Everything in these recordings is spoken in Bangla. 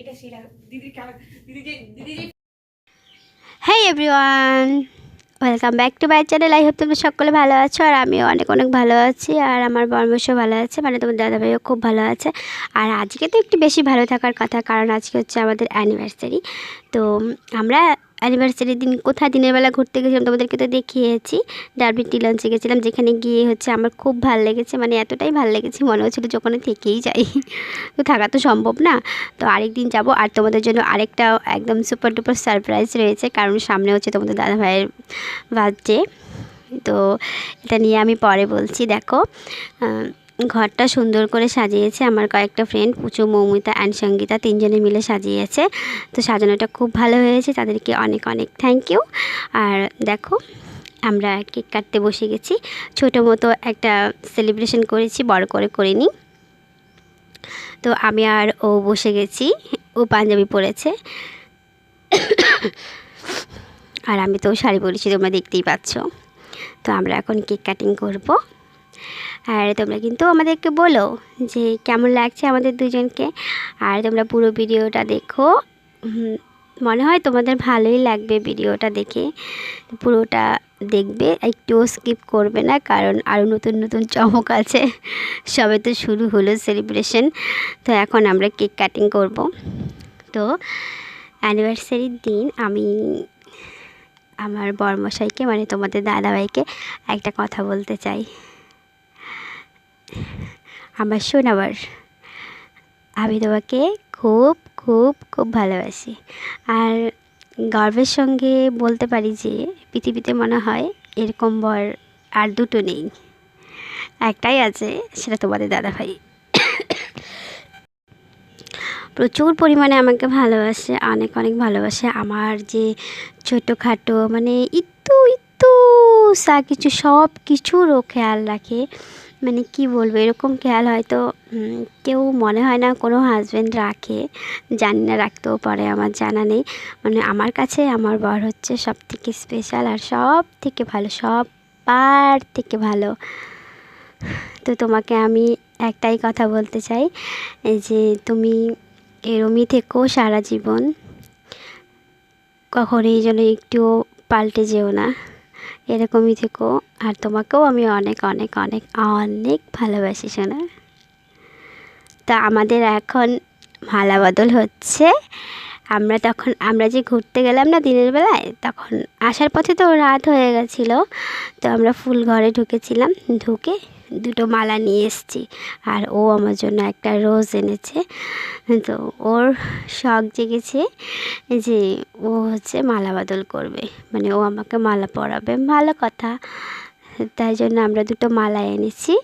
এটা সেরা। দিদি হ্যাঁ everyone welcome back to my channel I hope তোমরা সকলে ভালো আছো আর আমিও অনেক অনেক ভালো আছি আর আমার বর্মশও ভালো আছে মানে তোমার দাদাভাইও খুব ভালো আছে। আর আজকে তো একটু বেশি ভালো থাকার কথা কারণ আজকে হচ্ছে আমাদের অ্যানিভার্সারি তো আমরা অ্যানিভার্সারির দিন, কোথায় দিনের বেলা ঘুরতে গেছিলাম তোমাদেরকে তো দেখিয়েছি। ডারবি টি লঞ্চে গেছিলাম, যেখানে গিয়ে হচ্ছে আমার খুব ভালো লেগেছে মানে এতটাই ভালো লেগেছে, মনে হচ্ছিল যে ওখানে থেকেই যাই। তো থাকা তো সম্ভব না। তো আরেক দিন যাব, আর তোমাদের জন্য আরেকটা একদম সুপার ডুপার সারপ্রাইজ রয়েছে, কারণ সামনে হচ্ছে তোমাদের দাদা ভাইয়ের বার্থডে তো এটা নিয়ে আমি পরে বলছি, দেখো। ঘরটা সুন্দর করে সাজিয়েছে। আমার কয়েকটা ফ্রেন্ড পুচু, মৌমিতা অ্যান্ড সঙ্গীতা তিনজনে মিলে সাজিয়েছে। তো সাজানোটা খুব ভালো হয়েছে। তাদেরকে অনেক অনেক থ্যাংক ইউ আর দেখো, আমরা কেক কাটতে বসে গেছি। ছোটো মতো একটা সেলিব্রেশন করেছি, বড় করে করিনি। তো আমি আর ও বসে গেছি। ও পাঞ্জাবি পরেছে। আর আমি তো শাড়ি পরেছি, তোমরা দেখতেই পাচ্ছ। তো আমরা এখন কেক কাটিং করব। আর তোমরা কিন্তু আমাদেরকে বলো যে কেমন লাগছে আমাদের দুজনকে। আর তোমরা পুরো ভিডিওটা দেখো। মনে হয় তোমাদের ভালোই লাগবে ভিডিওটা দেখে। পুরোটা দেখবে, একটুও স্কিপ করবে না, কারণ আরও নতুন নতুন চমক আছে। সবে তো শুরু হলো সেলিব্রেশন। তো এখন আমরা কেক কাটিং করব। তো অ্যানিভার্সারির দিন আমি আমার বরমশাইকে মানে তোমাদের দাদাভাইকে একটা কথা বলতে চাই। আমার শোনাবার আমি তোমাকে খুব খুব খুব ভালোবাসি। আর গর্বের সঙ্গে বলতে পারি যে, পৃথিবীতে মনে হয় এরকম বর আর দুটো নেই। একটাই আছে, সেটা তোমাদের দাদাভাই। প্রচুর পরিমাণে আমাকে ভালোবাসে, অনেক অনেক ভালোবাসে। আমার যে ছোটোখাটো মানে ইত্তু ইত্তু সা কিছু, সব কিছুরও খেয়াল রাখে। মানে কি বলব, এরকম খেয়াল হয়তো কেউ মনে হয় না কোনো হাজব্যান্ড রাখে, জানি না, রাখতেও পারে, আমার জানা নেই। মানে আমার কাছে আমার বর হচ্ছে সব থেকে স্পেশাল আর সব থেকে ভালো, সবার থেকে ভালো। তো তোমাকে আমি একটাই কথা বলতে চাই যে তুমি এরমই থেকেও সারা জীবন, কখনোই যেন একটুও পাল্টে যেও না। এরকমই থেকো। আর তোমাকেও আমি অনেক অনেক অনেক অনেক ভালোবাসি শোনা তা আমাদের এখন মালা বদল হচ্ছে। আমরা তখন, আমরা যে ঘুরতে গেলাম না দিনের বেলায়, তখন আসার পথে তো রাত হয়ে গেছিল। তো আমরা ফুল ঘরে ঢুকেছিলাম। ঢুকে দুটো মালা নিয়ে এসেছি। আর ও আমার জন্য একটা রোজ এনেছে। তো ওর শখ জেগেছে যে ও হচ্ছে মালা বদল করবে। মানে ও আমাকে মালা পরাবে। ভালো কথা। তাই জন্য আমরা দুটো মালা এনেছি।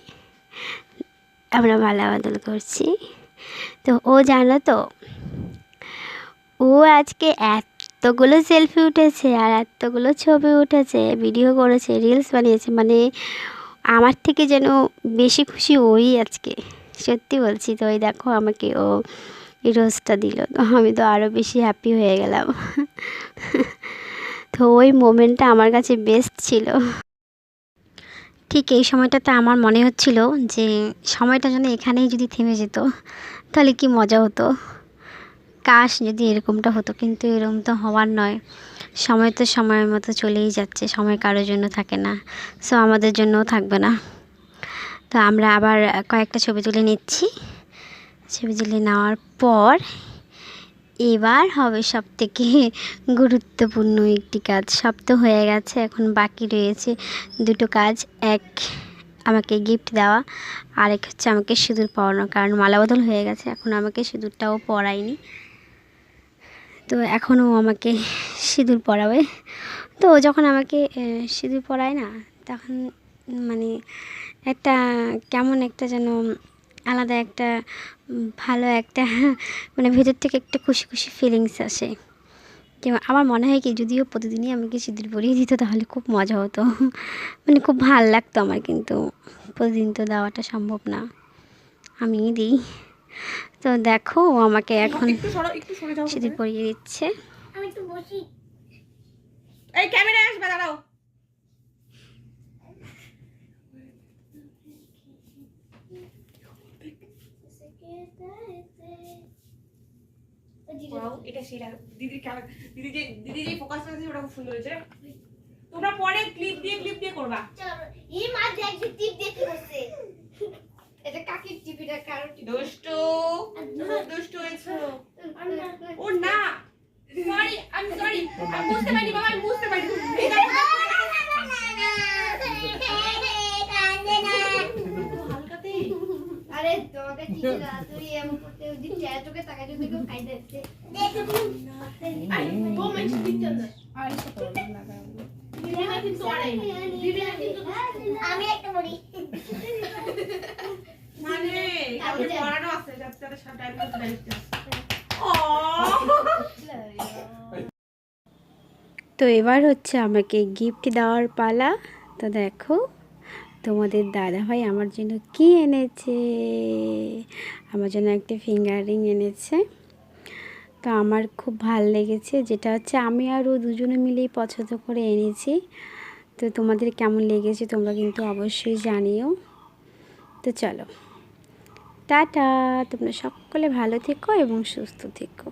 আমরা মালা বদল করছি। তো ও জানো তো, ও আজকে এতগুলো সেলফি উঠেছে আর এতগুলো ছবি উঠেছে ভিডিও করেছে রিলস বানিয়েছে। মানে আমার থেকে যেন বেশি খুশি ওই আজকে। সত্যি বলছি, তো ওই দেখো আমাকে ও রোজটা দিল। তো আমি তো আরও বেশি হ্যাপি হয়ে গেলাম। তো ওই মোমেন্টটা আমার কাছে বেস্ট ছিল। ঠিক এই সময়টাতে আমার মনে হচ্ছিল যে সময়টা যেন এখানেই যদি থেমে যেত, তাহলে কি মজা হতো। কাশ যদি এরকমটা হতো, কিন্তু এরকম তো হওয়ার নয়। সময় তো সময়ের মতো চলেই যাচ্ছে, সময় কারোর জন্য থাকে না সো আমাদের জন্যও থাকবে না। তো আমরা আবার কয়েকটা ছবি তুলে নিচ্ছি। ছবি তুলে নেওয়ার পর এবার হবে সব থেকে গুরুত্বপূর্ণ একটি কাজ। সব তো হয়ে গেছে, এখন বাকি রয়েছে দুটো কাজ। এক, আমাকে গিফট দেওয়া, আরেক হচ্ছে আমাকে সিঁদুর পরানো, কারণ মালা বদল হয়ে গেছে, এখন আমাকে সিঁদুরটাও পরায়নি তো এখনও আমাকে সিঁদুর পরাবে। তো যখন আমাকে সিঁদুর পরায় না, তখন মানে একটা কেমন একটা যেন আলাদা একটা ভালো একটা মানে ভেতর থেকে একটা খুশি খুশি ফিলিংস আসে। যে আমার মনে হয় কি, যদিও প্রতিদিনই আমাকে সিঁদুর পরিয়ে দিত, তাহলে খুব মজা হতো। মানে খুব ভালো লাগতো আমার কিন্তু। প্রতিদিন তো দেওয়াটা সম্ভব না। আমিই দিই। তো দেখো ও আমাকে এখন একটু সরো একটু সরে যাও সিঁদুর পরিয়ে দিচ্ছে। আমি একটু বসি। এই ক্যামেরায় আসবে দাঁড়াও। ওয়াও এটা সেরা। দিদির দিদি যে দিদি যে ফোকাস করেছে ওটা খুব সুন্দর হয়েছে তোমরা পরে ক্লিপ দিয়ে ক্লিপ দিয়ে করবা। এই মা দেখ যে টিপ দেখতে বসছে এটা কাকির টিপ এটা কারও টিপ দুষ্টু দুষ্টু হয়েছো। ও না। সরি আমি সরি আমি বুঝতে পারিনি বাবা আমি বুঝতে পারিনি। আরে তোমাকে ঠিক না তুই এমন করতে যদি কেউ খাই আই দিতে না দিদি না কিন্তু অনেক দিদি না। কিন্তু আমি একটা বলি মানে কালকে পড়ানো আছে যাতে তাদের সব টাইম মতো দায়িত্ব ও তো এবার হচ্ছে আমাকে গিফট দেওয়ার পালা। তো দেখো, তোমাদের দাদাভাই আমার জন্য কি এনেছে? আমার জন্য একটা ফিঙ্গার রিং এনেছে। তো আমার খুব ভালো লেগেছে, যেটা হচ্ছে আমি আর ও দুজনে মিলেই পছন্দ করে এনেছি। তো তোমাদের কেমন লেগেছে তোমরা কিন্তু অবশ্যই জানিও। তো চলো। টাটা তোমরা সকলে ভালো থেকো এবং সুস্থ থেকো।